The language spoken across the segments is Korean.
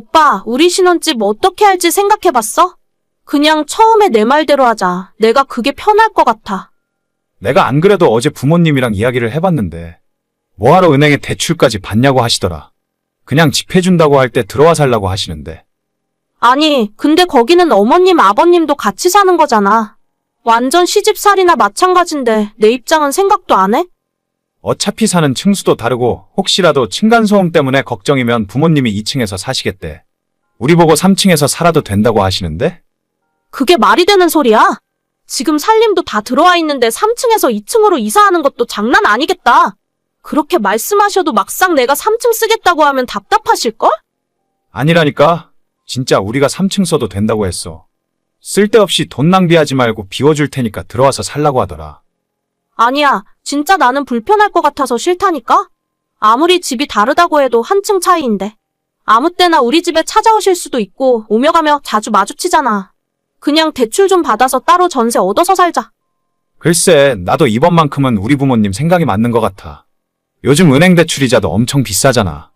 오빠, 우리 신혼집 어떻게 할지 생각해봤어? 그냥 처음에 내 말대로 하자. 내가 그게 편할 것 같아. 내가 안 그래도 어제 부모님이랑 이야기를 해봤는데 뭐하러 은행에 대출까지 받냐고 하시더라. 그냥 집 해준다고 할 때 들어와 살라고 하시는데 아니, 근데 거기는 어머님, 아버님도 같이 사는 거잖아. 완전 시집살이나 마찬가지인데 내 입장은 생각도 안 해? 어차피 사는 층수도 다르고 혹시라도 층간소음 때문에 걱정이면 부모님이 2층에서 사시겠대. 우리 보고 3층에서 살아도 된다고 하시는데 그게 말이 되는 소리야? 지금 살림도 다 들어와 있는데 3층에서 2층으로 이사하는 것도 장난 아니겠다. 그렇게 말씀하셔도 막상 내가 3층 쓰겠다고 하면 답답하실걸? 아니라니까 진짜 우리가 3층 써도 된다고 했어. 쓸데없이 돈 낭비하지 말고 비워줄 테니까 들어와서 살라고 하더라. 아니야, 진짜 나는 불편할 것 같아서 싫다니까? 아무리 집이 다르다고 해도 한층 차이인데. 아무 때나 우리 집에 찾아오실 수도 있고, 오며 가며 자주 마주치잖아. 그냥 대출 좀 받아서 따로 전세 얻어서 살자. 글쎄, 나도 이번만큼은 우리 부모님 생각이 맞는 것 같아. 요즘 은행 대출 이자도 엄청 비싸잖아.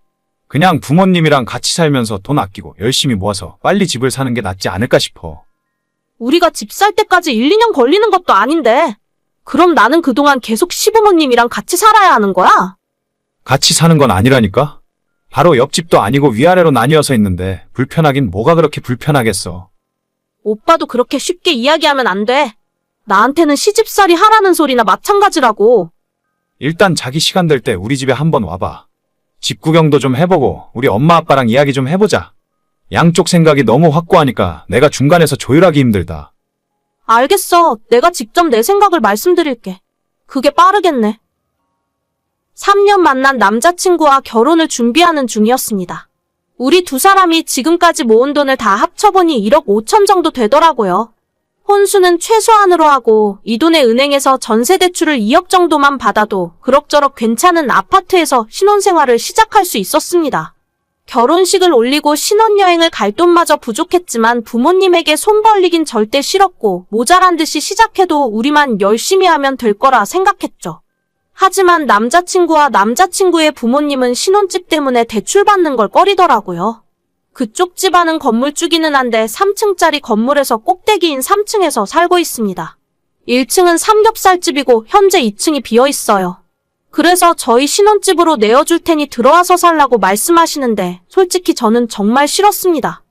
그냥 부모님이랑 같이 살면서 돈 아끼고 열심히 모아서 빨리 집을 사는 게 낫지 않을까 싶어. 우리가 집 살 때까지 1, 2년 걸리는 것도 아닌데. 그럼 나는 그동안 계속 시부모님이랑 같이 살아야 하는 거야? 같이 사는 건 아니라니까? 바로 옆집도 아니고 위아래로 나뉘어서 있는데 불편하긴 뭐가 그렇게 불편하겠어. 오빠도 그렇게 쉽게 이야기하면 안 돼. 나한테는 시집살이 하라는 소리나 마찬가지라고. 일단 자기 시간 될 때 우리 집에 한번 와봐. 집 구경도 좀 해보고 우리 엄마 아빠랑 이야기 좀 해보자. 양쪽 생각이 너무 확고하니까 내가 중간에서 조율하기 힘들다. 알겠어. 내가 직접 내 생각을 말씀드릴게. 그게 빠르겠네. 3년 만난 남자친구와 결혼을 준비하는 중이었습니다. 우리 두 사람이 지금까지 모은 돈을 다 합쳐보니 1억 5천 정도 되더라고요. 혼수는 최소한으로 하고 이 돈에 은행에서 전세 대출을 2억 정도만 받아도 그럭저럭 괜찮은 아파트에서 신혼생활을 시작할 수 있었습니다. 결혼식을 올리고 신혼여행을 갈 돈마저 부족했지만 부모님에게 손 벌리긴 절대 싫었고 모자란 듯이 시작해도 우리만 열심히 하면 될 거라 생각했죠. 하지만 남자친구와 남자친구의 부모님은 신혼집 때문에 대출받는 걸 꺼리더라고요. 그쪽 집안은 건물주기는 한데 3층짜리 건물에서 꼭대기인 3층에서 살고 있습니다. 1층은 삼겹살집이고 현재 2층이 비어 있어요. 그래서 저희 신혼집으로 내어줄 테니 들어와서 살라고 말씀하시는데 솔직히 저는 정말 싫었습니다.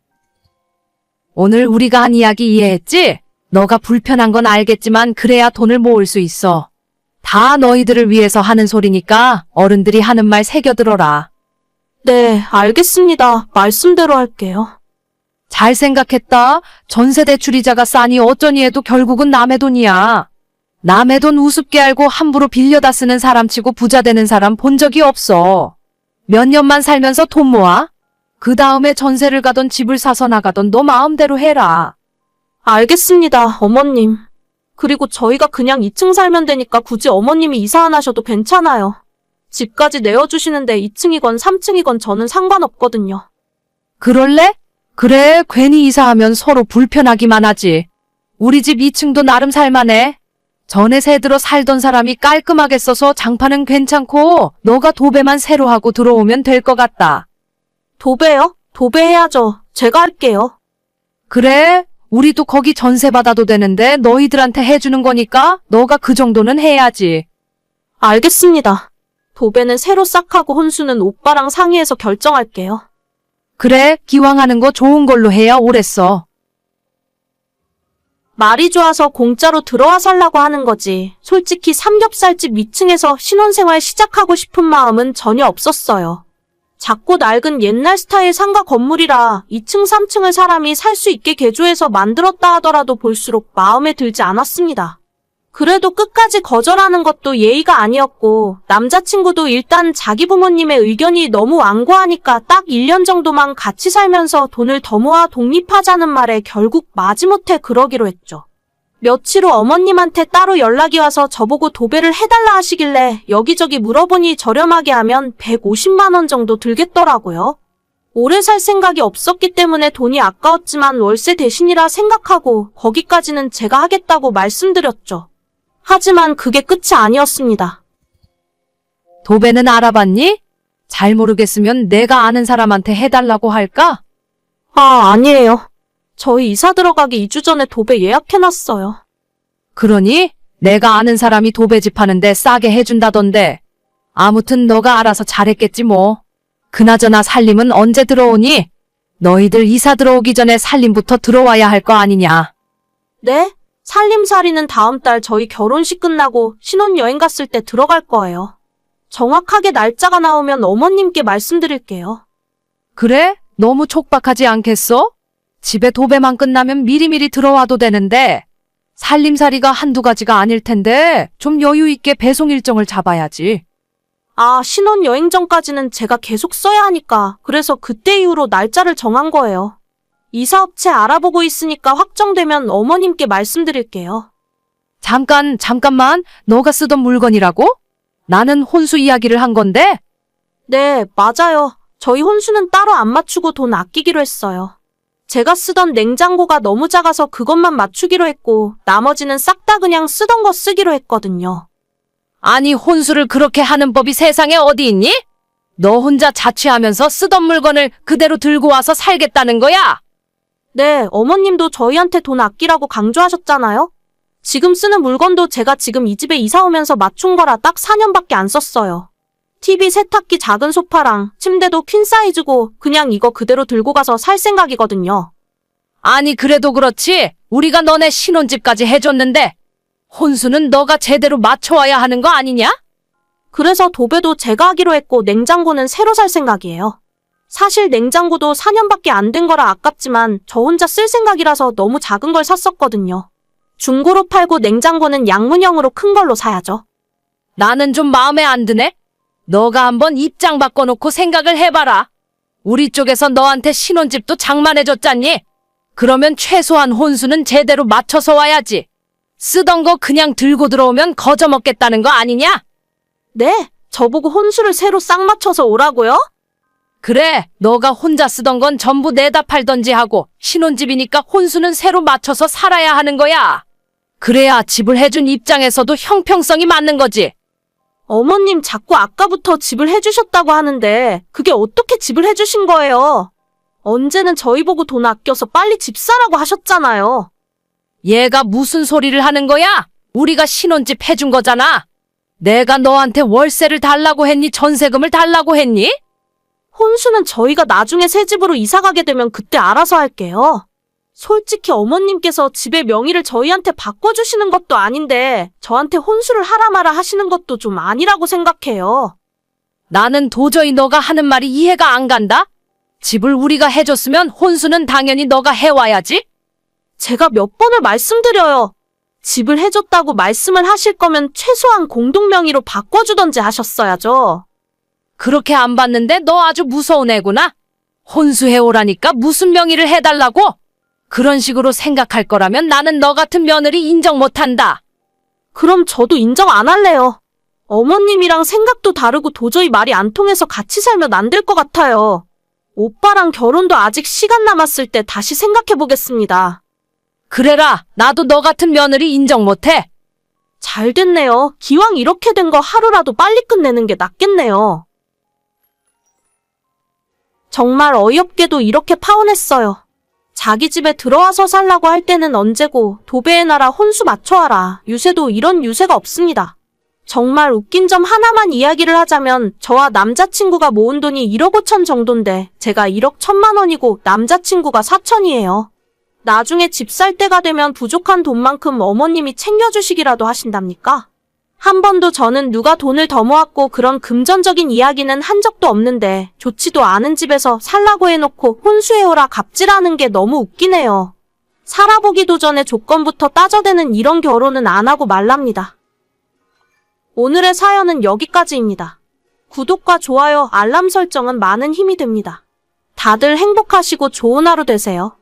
오늘 우리가 한 이야기 이해했지? 너가 불편한 건 알겠지만 그래야 돈을 모을 수 있어. 다 너희들을 위해서 하는 소리니까 어른들이 하는 말 새겨들어라. 네, 알겠습니다. 말씀대로 할게요. 잘 생각했다. 전세 대출이자가 싸니 어쩌니 해도 결국은 남의 돈이야. 남의 돈 우습게 알고 함부로 빌려다 쓰는 사람 치고 부자 되는 사람 본 적이 없어. 몇 년만 살면서 돈 모아? 그 다음에 전세를 가던 집을 사서 나가던 너 마음대로 해라. 알겠습니다, 어머님. 그리고 저희가 그냥 2층 살면 되니까 굳이 어머님이 이사 안 하셔도 괜찮아요. 집까지 내어주시는데 2층이건 3층이건 저는 상관없거든요. 그럴래? 그래, 괜히 이사하면 서로 불편하기만 하지. 우리 집 2층도 나름 살만해. 전에 새들어 살던 사람이 깔끔하게 써서 장판은 괜찮고 너가 도배만 새로 하고 들어오면 될 것 같다. 도배요? 도배해야죠. 제가 할게요. 그래, 우리도 거기 전세 받아도 되는데 너희들한테 해주는 거니까 너가 그 정도는 해야지. 알겠습니다. 도배는 새로 싹 하고 혼수는 오빠랑 상의해서 결정할게요. 그래, 기왕 하는 거 좋은 걸로 해야 오래 써. 말이 좋아서 공짜로 들어와 살라고 하는 거지. 솔직히 삼겹살집 2층에서 신혼생활 시작하고 싶은 마음은 전혀 없었어요. 작고 낡은 옛날 스타일 상가 건물이라 2층, 3층을 사람이 살 수 있게 개조해서 만들었다 하더라도 볼수록 마음에 들지 않았습니다. 그래도 끝까지 거절하는 것도 예의가 아니었고, 남자친구도 일단 자기 부모님의 의견이 너무 완고하니까 딱 1년 정도만 같이 살면서 돈을 더 모아 독립하자는 말에 결국 마지못해 그러기로 했죠. 며칠 후 어머님한테 따로 연락이 와서 저보고 도배를 해달라 하시길래 여기저기 물어보니 저렴하게 하면 150만원 정도 들겠더라고요. 오래 살 생각이 없었기 때문에 돈이 아까웠지만 월세 대신이라 생각하고 거기까지는 제가 하겠다고 말씀드렸죠. 하지만 그게 끝이 아니었습니다. 도배는 알아봤니? 잘 모르겠으면 내가 아는 사람한테 해달라고 할까? 아, 아니에요. 저희 이사 들어가기 2주 전에 도배 예약해놨어요. 그러니 내가 아는 사람이 도배집 하는데 싸게 해준다던데. 아무튼 너가 알아서 잘했겠지 뭐. 그나저나 살림은 언제 들어오니? 너희들 이사 들어오기 전에 살림부터 들어와야 할 거 아니냐. 네? 살림살이는 다음 달 저희 결혼식 끝나고 신혼여행 갔을 때 들어갈 거예요. 정확하게 날짜가 나오면 어머님께 말씀드릴게요. 그래? 너무 촉박하지 않겠어? 집에 도배만 끝나면 미리미리 들어와도 되는데. 살림살이가 한두 가지가 아닐 텐데 좀 여유 있게 배송 일정을 잡아야지. 아, 신혼여행 전까지는 제가 계속 써야 하니까 그래서 그때 이후로 날짜를 정한 거예요. 이사 업체 알아보고 있으니까 확정되면 어머님께 말씀드릴게요. 잠깐, 잠깐만. 너가 쓰던 물건이라고? 나는 혼수 이야기를 한 건데? 네, 맞아요. 저희 혼수는 따로 안 맞추고 돈 아끼기로 했어요. 제가 쓰던 냉장고가 너무 작아서 그것만 맞추기로 했고, 나머지는 싹 다 그냥 쓰던 거 쓰기로 했거든요. 아니, 혼수를 그렇게 하는 법이 세상에 어디 있니? 너 혼자 자취하면서 쓰던 물건을 그대로 들고 와서 살겠다는 거야? 네, 어머님도 저희한테 돈 아끼라고 강조하셨잖아요? 지금 쓰는 물건도 제가 지금 이 집에 이사 오면서 맞춘 거라 딱 4년밖에 안 썼어요. TV, 세탁기, 작은 소파랑 침대도 퀸 사이즈고 그냥 이거 그대로 들고 가서 살 생각이거든요. 아니, 그래도 그렇지. 우리가 너네 신혼집까지 해줬는데, 혼수는 너가 제대로 맞춰와야 하는 거 아니냐? 그래서 도배도 제가 하기로 했고 냉장고는 새로 살 생각이에요. 사실 냉장고도 4년밖에 안 된 거라 아깝지만 저 혼자 쓸 생각이라서 너무 작은 걸 샀었거든요. 중고로 팔고 냉장고는 양문형으로 큰 걸로 사야죠. 나는 좀 마음에 안 드네? 너가 한번 입장 바꿔놓고 생각을 해봐라. 우리 쪽에서 너한테 신혼집도 장만해줬잖니? 그러면 최소한 혼수는 제대로 맞춰서 와야지. 쓰던 거 그냥 들고 들어오면 거저먹겠다는 거 아니냐? 네, 저보고 혼수를 새로 싹 맞춰서 오라고요? 그래, 너가 혼자 쓰던 건 전부 내다 팔던지 하고 신혼집이니까 혼수는 새로 맞춰서 살아야 하는 거야. 그래야 집을 해준 입장에서도 형평성이 맞는 거지. 어머님 자꾸 아까부터 집을 해주셨다고 하는데 그게 어떻게 집을 해주신 거예요? 언제는 저희 보고 돈 아껴서 빨리 집 사라고 하셨잖아요. 얘가 무슨 소리를 하는 거야? 우리가 신혼집 해준 거잖아. 내가 너한테 월세를 달라고 했니? 전세금을 달라고 했니? 혼수는 저희가 나중에 새 집으로 이사 가게 되면 그때 알아서 할게요. 솔직히 어머님께서 집의 명의를 저희한테 바꿔주시는 것도 아닌데 저한테 혼수를 하라 마라 하시는 것도 좀 아니라고 생각해요. 나는 도저히 너가 하는 말이 이해가 안 간다? 집을 우리가 해줬으면 혼수는 당연히 너가 해와야지? 제가 몇 번을 말씀드려요. 집을 해줬다고 말씀을 하실 거면 최소한 공동명의로 바꿔주던지 하셨어야죠. 그렇게 안 봤는데 너 아주 무서운 애구나. 혼수해오라니까 무슨 명의를 해달라고? 그런 식으로 생각할 거라면 나는 너 같은 며느리 인정 못한다. 그럼 저도 인정 안 할래요. 어머님이랑 생각도 다르고 도저히 말이 안 통해서 같이 살면 안 될 것 같아요. 오빠랑 결혼도 아직 시간 남았을 때 다시 생각해 보겠습니다. 그래라, 나도 너 같은 며느리 인정 못해. 잘 됐네요. 기왕 이렇게 된 거 하루라도 빨리 끝내는 게 낫겠네요. 정말 어이없게도 이렇게 파혼했어요. 자기 집에 들어와서 살라고 할 때는 언제고 도배의 나라 혼수 맞춰와라. 유세도 이런 유세가 없습니다. 정말 웃긴 점 하나만 이야기를 하자면 저와 남자친구가 모은 돈이 1억 5천 정도인데 제가 1억 1천만 원이고 남자친구가 4천이에요. 나중에 집 살 때가 되면 부족한 돈만큼 어머님이 챙겨주시기라도 하신답니까? 한 번도 저는 누가 돈을 더 모았고 그런 금전적인 이야기는 한 적도 없는데 좋지도 않은 집에서 살라고 해놓고 혼수해오라 갑질하는 게 너무 웃기네요. 살아보기도 전에 조건부터 따져대는 이런 결혼은 안 하고 말랍니다. 오늘의 사연은 여기까지입니다. 구독과 좋아요, 알람 설정은 많은 힘이 됩니다. 다들 행복하시고 좋은 하루 되세요.